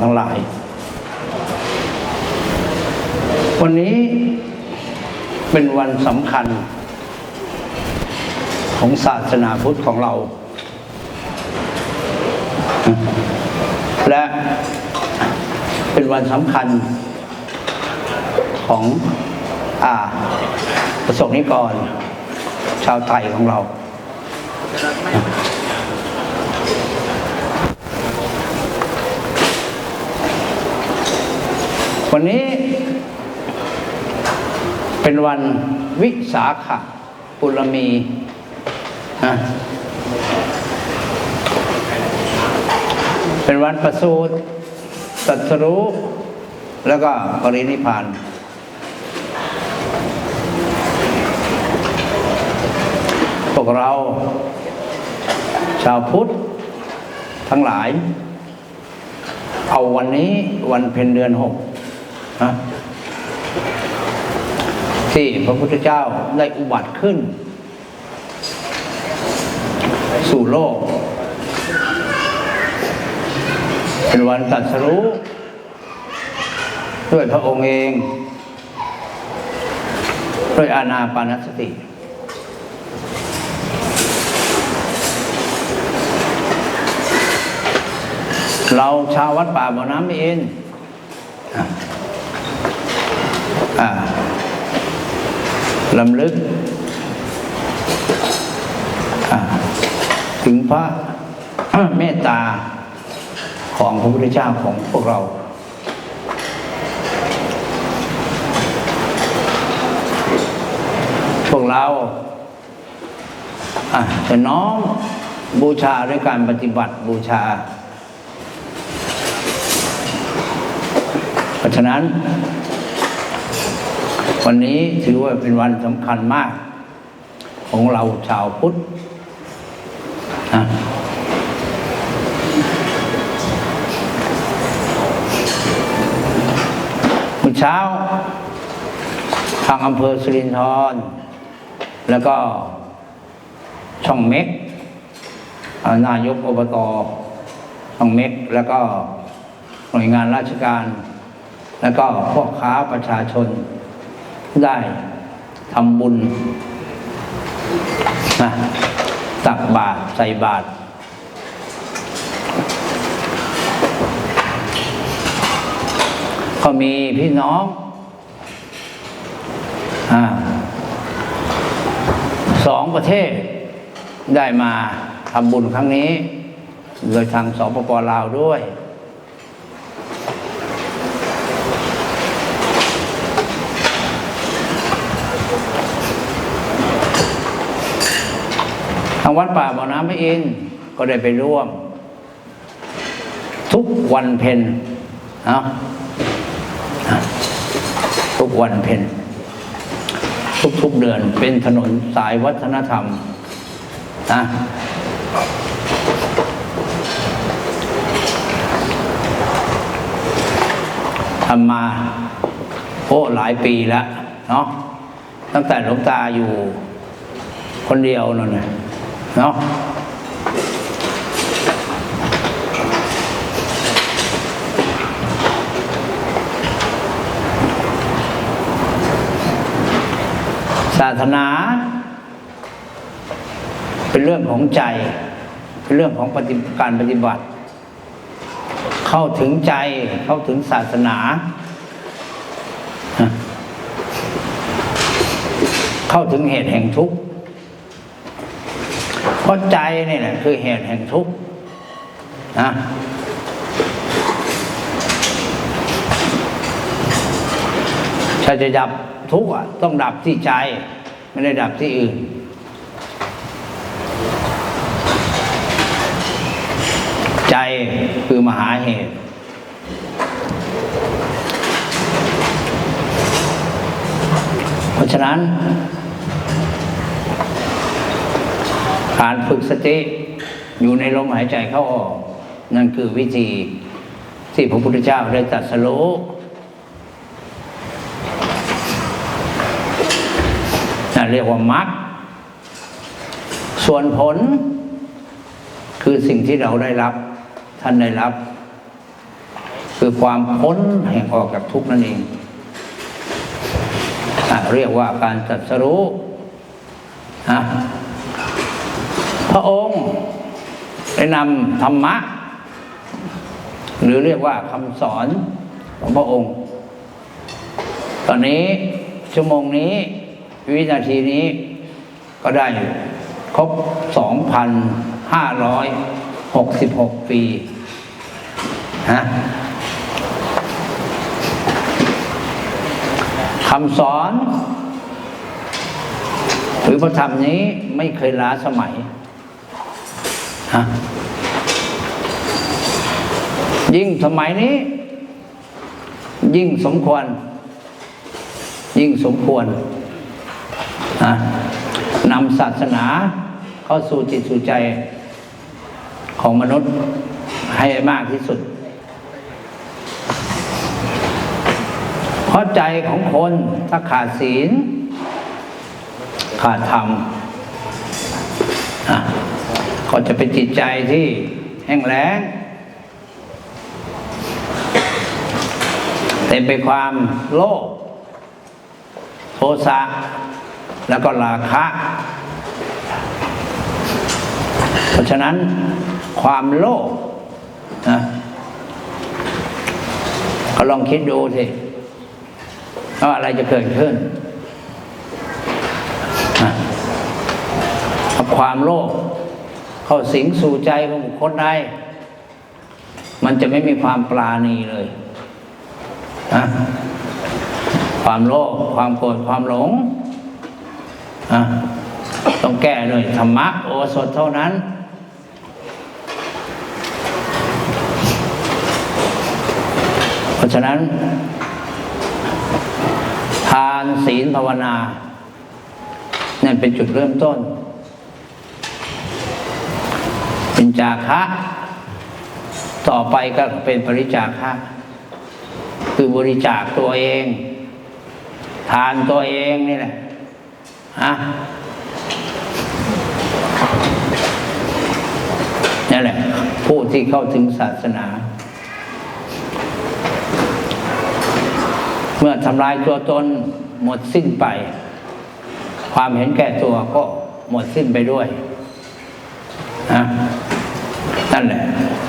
ทั้งหลาย วันนี้เป็นวันสำคัญ ของศาสนาพุทธของเรา และเป็นวันสำคัญของอาประสบนิกร ชาวไทยของเรา วันนี้เป็นวันวิสาขปุรมีเป็นวันประสูติตัสรู้ แล้วก็ปรินิพพาน พวกเรา ชาวพุทธ ทั้งหลาย เอาวันนี้วันเพ็ญเดือนหก นะที่พระพุทธเจ้าได้อุบัติขึ้น สู่โลก เป็นวันตรัสรู้ ด้วยพระองค์เอง ด้วยอาณาปานสติเราชาววัดป่าบ่อน้ำเอง อ่าลำลึกอ่าถึงพระเมตตาของพระพุทธเจ้าของพวกเรา พวกเราอะจะน้อมบูชาด้วยการปฏิบัติบูชา เพราะฉะนั้น วันนี้ถือว่าเป็นวันสำคัญมาก ของเราชาวพุทธนะเมื่อเช้า ทางอำเภอสิรินธรแล้วก็ช่องเม็กนายกอบตช่องเม็กแล้วก็หน่วยงานราชการ แล้วก็พ่อค้าประชาชน ได้ทำบุญนะตักบาตรใส่บาตรก็มีพี่น้องอาสองประเทศได้มาทำบุญครั้งนี้ โดยทางสปปลาวด้วยางวัดป่าบ่อน้ำพระอินทร์ก็ได้ไปร่วม ทุกวันเพ็ญนะทุกวันเพ็ญทุกๆเดือนเป็นถนนสายวัฒนธรรมนะทำมาโอ้หลายปีแล้วเนาะตั้งแต่หลวงตาอยู่คนเดียวนั่นนะ เนาะศาสนา เป็นเรื่องของใจ เป็นเรื่องของปฏิการปฏิบัติ เข้าถึงใจเข้าถึงศาสนา เข้าถึงเหตุแห่งทุกข์ เพราะใจนี่แหละคือเหตุแห่งทุกข์นะถ้าจะดับทุกข์ต้องดับที่ใจ ไม่ได้ดับที่อื่น ใจคือมหาเหตุเพราะฉะนั้น การฝึกสติอยู่ในลมหายใจเข้าออก นั่นคือวิธีที่พระพุทธเจ้าได้ตรัสรู้นั่นเรียกว่ามรรคส่วนผลคือสิ่งที่เราได้รับ ท่านได้รับ คือความพ้นแห่งออกจากทุกข์นั่นเองเรียกว่าการตรัสรู้นะ พระองค์ได้นำธรรมะ หรือเรียกว่าคำสอนของพระองค์ ตอนนี้ชั่วโมงนี้วินาทีนี้ก็ได้ครบ 2,566 ปีฮะคำสอน หรือพระธรรมนี้ไม่เคยล้าสมัย ฮะยิ่งสมัยนี้ ยิ่งสมควร ยิ่งสมควรนะนำศาสนาเข้าสู่จิตสู่ใจของมนุษย์ให้มากที่สุด เพราะใจของคนถ้าขาดศีล ขาดธรรมอะ ก็จะเป็นจิตใจที่แห้งแล้งเต็มไปความโลภโทสะแล้วก็ราคะ เพราะฉะนั้นความโลภนะก็ลองคิดดูสิว่าอะไรจะเกิดขึ้นนะความโลภ เข้าสิงสู่ใจของบุคคลใดมันจะไม่มีความปราณีเลยนะความโลภความโกรธความหลงนะต้องแก้ด้วยธรรมะโอสถเท่านั้น เพราะฉะนั้น ทานศีลภาวนานั่นเป็นจุดเริ่มต้น เป็นจาคะต่อไปก็เป็นปริจาคะคือบริจาคตัวเอง ทานตัวเองนี่แหละฮะนั่นแหละ ผู้ที่เข้าถึงศาสนา เมื่อทำลายตัวตนหมดสิ้นไป ความเห็นแก่ตัวก็หมดสิ้นไปด้วยนะนั่นแหละ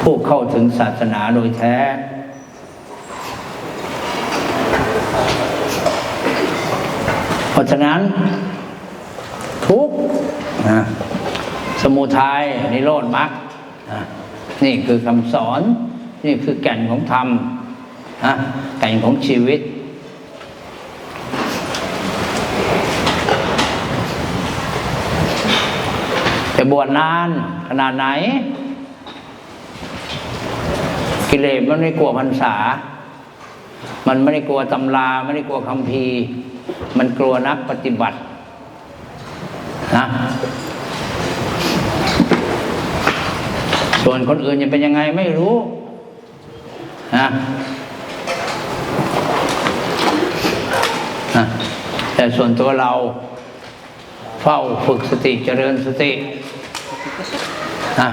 ผู้เข้าถึงศาสนาโดยแท้ เพราะฉะนั้น ทุกนะสมุทัยนิโรธมรรคนะนี่คือคำสอน นี่คือแก่นของธรรมนะแก่นของชีวิต จะบวชนานขนาดไหน กิเลสมันไม่กลัวพรรษา มันไม่ได้กลัวตำราไม่ได้กลัวคำพีมันกลัวนักปฏิบัตินะส่วนคนอื่นจะเป็นยังไงไม่รู้นะนะแต่ส่วนตัวเราเฝ้าฝึกสติเจริญสตินะ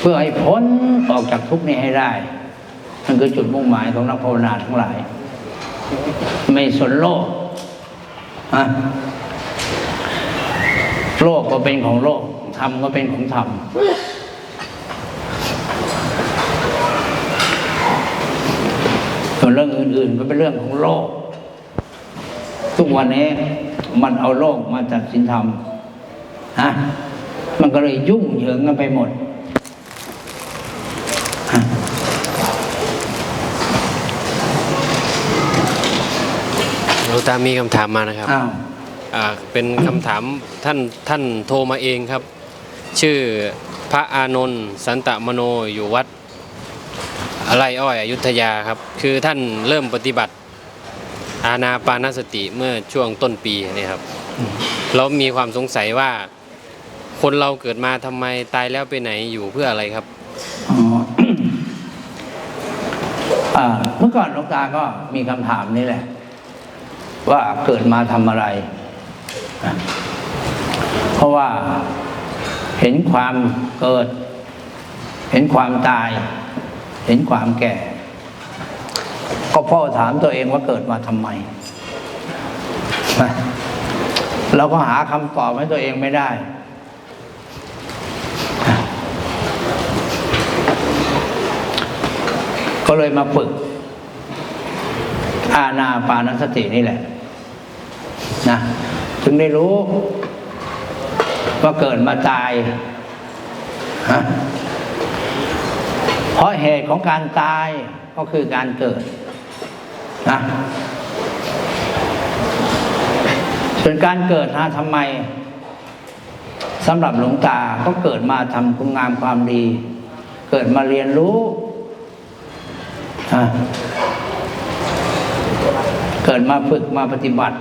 เพื่อให้พ้นออกจากทุกข์นี้ให้ได้นั่นคือจุดมุ่งหมายของนักภาวนาทั้งหลาย ไม่สนโลกอะโลกก็เป็นของโลกธรรมก็เป็นของธรรมส่วนเรื่องอื่นๆก็เป็นเรื่องของโลก ทุกวันนี้มันเอาโลกมาจัดสินธรรมฮะมันก็เลยยุ่งเหยิงกันไปหมดฮะ หลว งตามีคำถามมานะครับอ้าวอ่าเป็นคำถามท่านท่านโทรมาเองครับ ชื่อพระอานนท์สันตมโนอยู่วัดไร่อ้อยอยุธยาครับ คือท่านเริ่มปฏิบัติ อาณาปานสติเมื่อช่วงต้นปีนี่ครับเรามีความสงสัยว่า คนเราเกิดมาทำไมตายแล้วไปไหนอยู่เพื่ออะไรครับ อ๋อ อ่าเมื่อก่อนหลวงตาก็มีคำถามนี้แหละ ว่าเกิดมาทำอะไร เพราะว่าเห็นความเกิด เห็นความตาย เห็นความแก่ ก็พ่อถามตัวเองว่าเกิดมาทำไม เราก็หาคำตอบให้ตัวเองไม่ได้ ก็เลยมาฝึกอาณาปานสตินี่แหละ ถึงได้รู้ ว่าเกิดมาตายฮะเพราะเหตุของการตายก็คือการเกิดนะส่วนการเกิดหาทำไมสำหรับหลวงตาก็เกิดมาทำคุณงามความดี เกิดมาเรียนรู้อะเกิดมาฝึกมาปฏิบัติ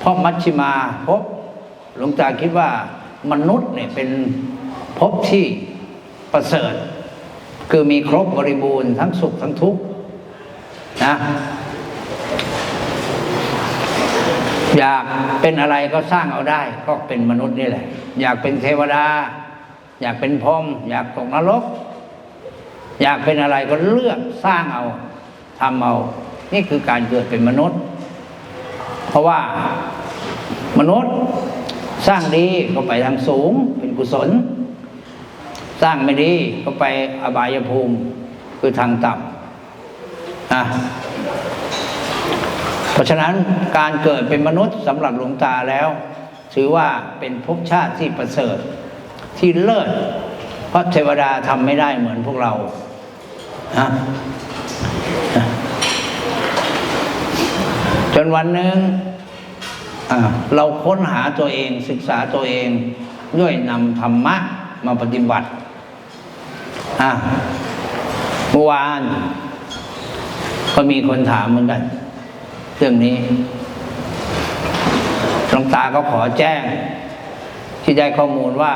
เพราะมัชชิมาพบหลวงตาคิดว่ามนุษย์เนี่ยเป็นภพที่ประเสริฐ คือมีครบบริบูรณ์ทั้งสุขทั้งทุกข์นะอยากเป็นอะไรก็สร้างเอาได้ ก็เป็นมนุษย์นี่แหละ อยากเป็นเทวดา อยากเป็นพรหมอยากตกนรก อยากเป็นอะไรก็เลือกสร้างเอาทำเอา นี่คือการเกิดเป็นมนุษย์ เพราะว่ามนุษย์สร้างดีก็ไปทางสูงเป็นกุศล สร้างไม่ดีก็ไปอบายภูมิคือทางต่ำอะเพราะฉะนั้นการเกิดเป็นมนุษย์สำหรับหลวงตาแล้ว ถือว่าเป็นภพชาติที่ประเสริฐที่เลิศเพราะเทวดาทำไม่ได้เหมือนพวกเรานะ นะจนวันหนึ่งเราค้นหาตัวเองศึกษาตัวเองด้วยนำธรรมะมาปฏิบัติเมื่อวาน ก็มีคนถามเหมือนกัน เรื่องนี้หลวงตาก็ขอแจ้ง ที่ได้ข้อมูลว่า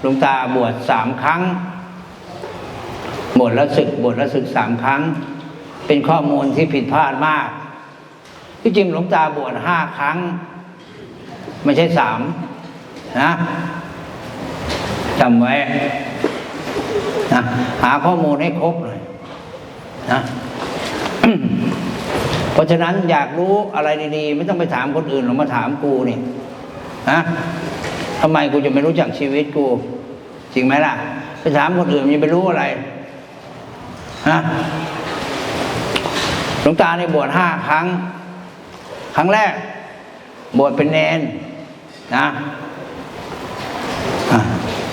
หลวงตาบวชสามครั้ง บวชแล้วศึกบวชแล้วศึกสามครั้ง เป็นข้อมูลที่ผิดพลาดมาก ที่จริงหลวงตาบวชห้าครั้ง ไม่ใช่สามนะจำไว้นะหาข้อมูลให้ครบเลยนะเพราะฉะนั้นอยากรู้อะไรดีๆ ไม่ต้องไปถามคนอื่นหรอกมาถามกูนี่นะทำไมกูจะไม่รู้จักชีวิตกู จริงไหมล่ะ ไปถามคนอื่นมันจะไปรู้อะไรนะหลวงตาในบวชห้าครั้ง ครั้งแรก บวชเป็นเนนนะ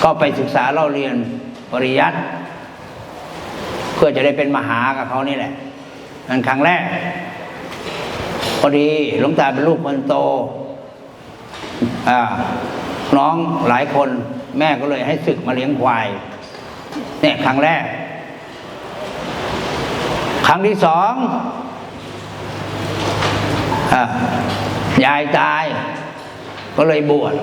ก็ไปศึกษาเล่าเรียนปริยัติเพื่อจะได้เป็นมหากับเขานี่แหละนั่นครั้งแรก พอดีหลวงตาเป็นลูกคนโตน้องหลายคนแม่ก็เลยให้ศึกมาเลี้ยงควายเนี่ยครั้งแรก ครั้งที่สอง ยายตาย ก็เลยบวช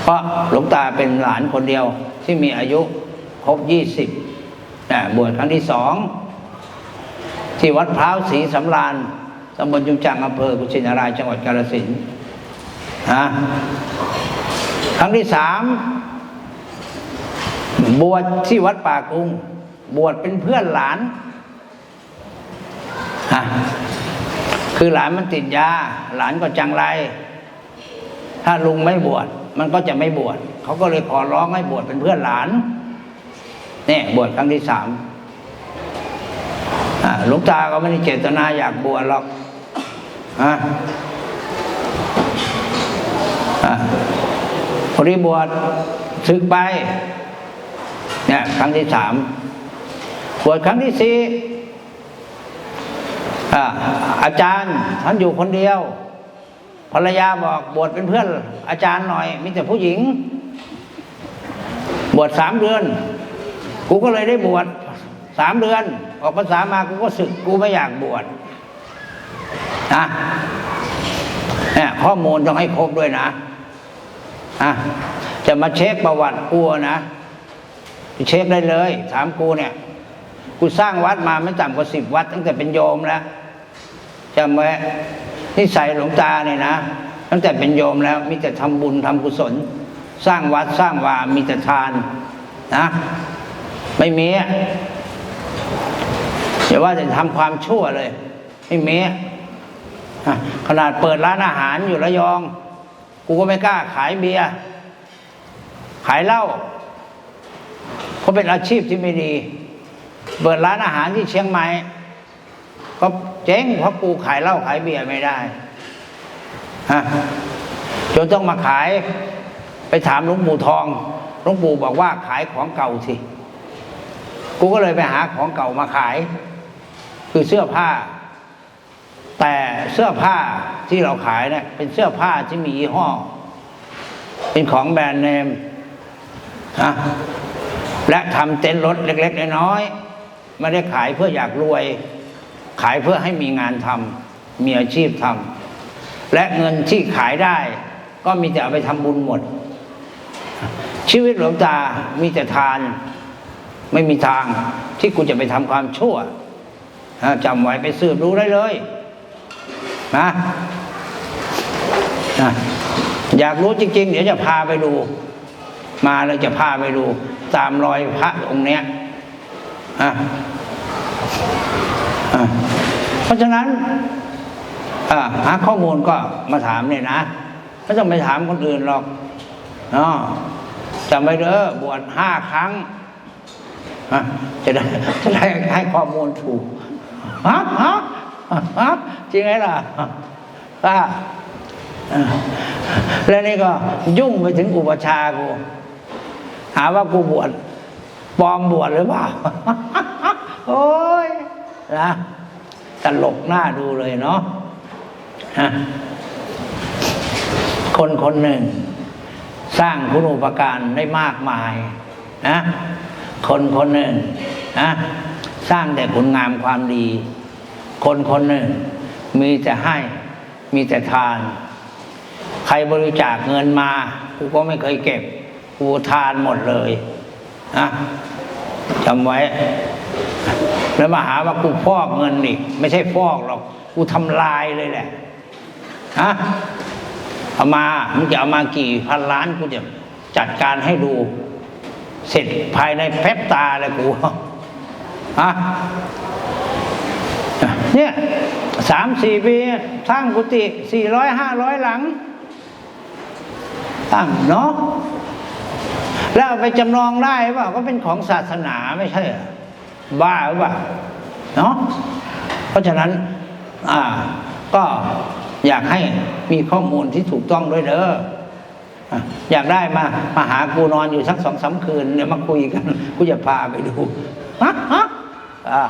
เพราะหลวงตาเป็นหลานคนเดียวที่มีอายุครบยี่สิบบวชครั้งที่สอง ที่วัดพร้าวศรีสำราญตำบลจุมจังอำเภอกุชินารายจังหวัดกาฬสินธุ์นะครั้งที่สามบวชที่วัดป่ากุง บวชเป็นเพื่อนหลานฮะ คือหลานมันติดยา หลานก็จังไร ถ้าลุงไม่บวชมันก็จะไม่บวชเขาก็เลยขอร้องให้บวชเป็นเพื่อนหลานเนี่ยบวชครั้งที่สามหลวงตาก็ไม่ได้เจตนาอยากบวชหรอกอ่าอ่าพอดีบวชศึกไปเนี่ยครั้งที่สามบวชครั้งที่สี่ อาอาจารย์ท่านอยู่คนเดียว ภรรยาบอกบวชเป็นเพื่อน อาจารย์หน่อย มีแต่ผู้หญิง บวชสามเดือน กูก็เลยได้บวชสามเดือน ออกภาษามากูก็สึกกูไม่อยากบวชนะเนี่ยข้อมูลต้องให้ครบด้วยนะอะจะมาเช็คประวัติกูนะเช็คได้เลย ถามกูเนี่ย กูสร้างวัดมาไม่ต่ำกว่าสิบวัด ตั้งแต่เป็นโยมแล้ว จำไว้นิสัยหลวงตาเนี่ยนะตั้งแต่เป็นโยมแล้วมีแต่ทำบุญทำกุศล สร้างวัดสร้างวามีแต่ทานนะไม่มีอะอย่าว่าจะทำความชั่วเลย ไม่เมะขนาดเปิดร้านอาหารอยู่ระยอง กูก็ไม่กล้าขายเบียร์ขายเหล้าเพราะเป็นอาชีพที่ไม่ดี เปิดร้านอาหารที่เชียงใหม่ก็ เจ๊งเพราะกูขายเหล้าขายเบียร์ไม่ได้ฮะจนต้องมาขายไปถามหลวงปู่ทองหลวงปู่บอกว่าขายของเก่าสิกูก็เลยไปหาของเก่ามาขาย คือเสื้อผ้า แต่เสื้อผ้าที่เราขายเนี่ยเป็นเสื้อผ้าที่มียี่ห้อ เป็นของแบรนด์เนมนะและทำเต็นท์รถเล็ก ๆ น้อยๆไม่ได้ขายเพื่ออยากรวย ขายเพื่อให้มีงานทำมีอาชีพทำและเงินที่ขายได้ ก็มีแต่เอาไปทำบุญหมด ชีวิตหลวงตามีแต่ทาน ไม่มีทางที่กูจะไปทำความชั่วจำไว้ไปสืบรู้ได้เลยนะนะอยากรู้จริง ๆ เดี๋ยวจะพาไปดู มาแล้วจะพาไปดู ตามรอยพระองค์เนี้ยอะ เพราะฉะนั้นหาข้อมูลก็มาถามเนี่ยนะไม่ต้องไปถามคนอื่นหรอกเนาะจำไว้เด้อบวชห้าครั้งจะได้จะได้ให้ข้อมูลถูกฮะฮะฮะจริงไหมล่ะป้าแล้วนี่ก็ยุ่งไปถึงอุปชากูหาว่ากูบวชปลอมบวชหรือเปล่า โอ้ย นะตลกหน้าดูเลยเนาะฮะคนคนหนึ่ง สร้างคุณูปการได้มากมายนะคนคนหนึ่งนะสร้างแต่คุณงามความดี คนคนหนึ่ง มีแต่ให้มีแต่ทาน ใครบริจาคเงินมากูก็ไม่เคยเก็บกูทานหมดเลยนะจำไว้ แล้วมาหาว่ากูฟอกเงินอีกไม่ใช่ฟอกหรอกกูทำลายเลยแหละฮะเอามามึงจะเอามากี่พันล้านกูจะจัดการให้ดู เสร็จภายในแป๊บตาเลยกูฮะเนี่ยสามสี่ปีสร้างกุฏิสี่ร้อยห้าร้อยหลังตั้งเนาะแล้วไปจำนองได้เปล่าก็เป็นของศาสนาไม่ใช่เหรอ บ้าหรือเปล่าเนาะเพราะฉะนั้นอ่าก็อยากให้มีข้อมูลที่ถูกต้องด้วยเด้ออยากได้มามาหากูนอนอยู่สักสองสามคืนเดี๋ยวมาคุยกันกูจะพาไปดูฮะฮะอ่า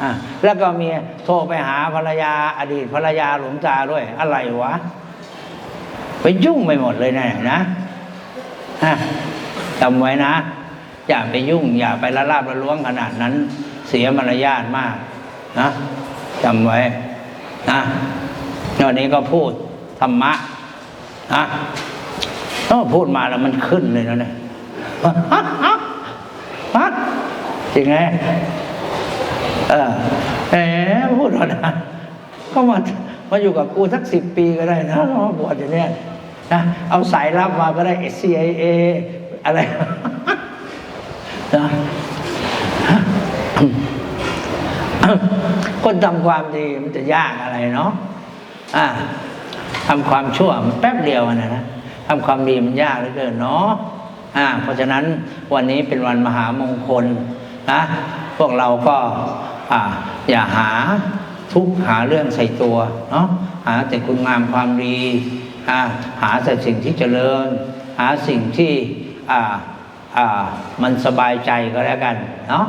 อ่าแล้วก็มีโทรไปหาภรรยาอดีตภรรยาหลวงตาด้วย อะไรวะไปยุ่งไปหมดเลยนะนะจำไว้นะ อย่าไปยุ่ง อย่าไปละลาบละล้วงขนาดนั้น เสียมารยาทมากนะจำไว้นะวันนี้ก็พูดธรรมะนะต้องพูดมาแล้วมันขึ้นเลยนะเนี่ยฮะจริงไงเออแหมพูดแล้วนะก็มามาอยู่กับกูสักสิบปีก็ได้นะมาบวชอย่างเนี้ยนะเอาสายลับมาก็ได้ CIA อะไร นะคนทำความดีมันจะยากอะไรเนาะอ่าทำความชั่วมันแป๊บเดียวนะนะทำความดีมันยากเหลือเกินเนาะอ่า เพราะฉะนั้นวันนี้เป็นวันมหามงคลนะพวกเราก็อ่าอย่าหาทุกหาเรื่องใส่ตัวเนาะหาแต่คุณงามความดีอ่าหาแต่สิ่งที่เจริญ หาสิ่งที่อ่า มันสบายใจก็แล้วกันเนาะ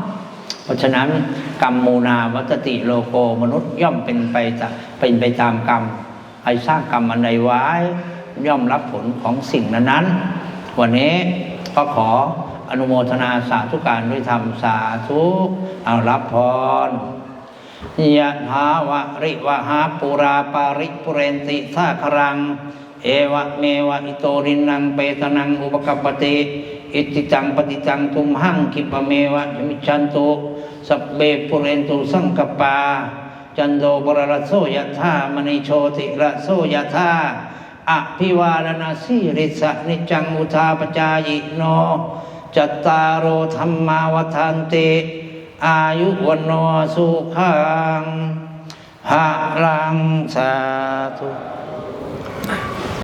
เพราะฉะนั้นกรรมมูนาวัตติโลโกมนุษย์ย่อมเป็นไปเป็นไปตามกรรมใครสร้างกรรมอันใดไว้ ย่อมรับผลของสิ่งนั้นๆ วันนี้ก็ขออนุโมทนาสาธุการด้วยธรรมสาธุเอารับพรยะถาวะริวะหาปุราปาริปุเรนติสาครัง เอวะเมวะอิโตรินังเปตนังอุปกัปติ อิติจังปฏิจังทุมหังคิปเมวะยมิชันตุสัพเบปุเรนตุสังกปา จันโดปรรโสยธามณิโชติระโสยธาอภิวาลนาสีริสะนิจังอุทาปจายิโน จัตตารโอธรรมาวทันติอายุวันโนสุขังภะลังสาธุ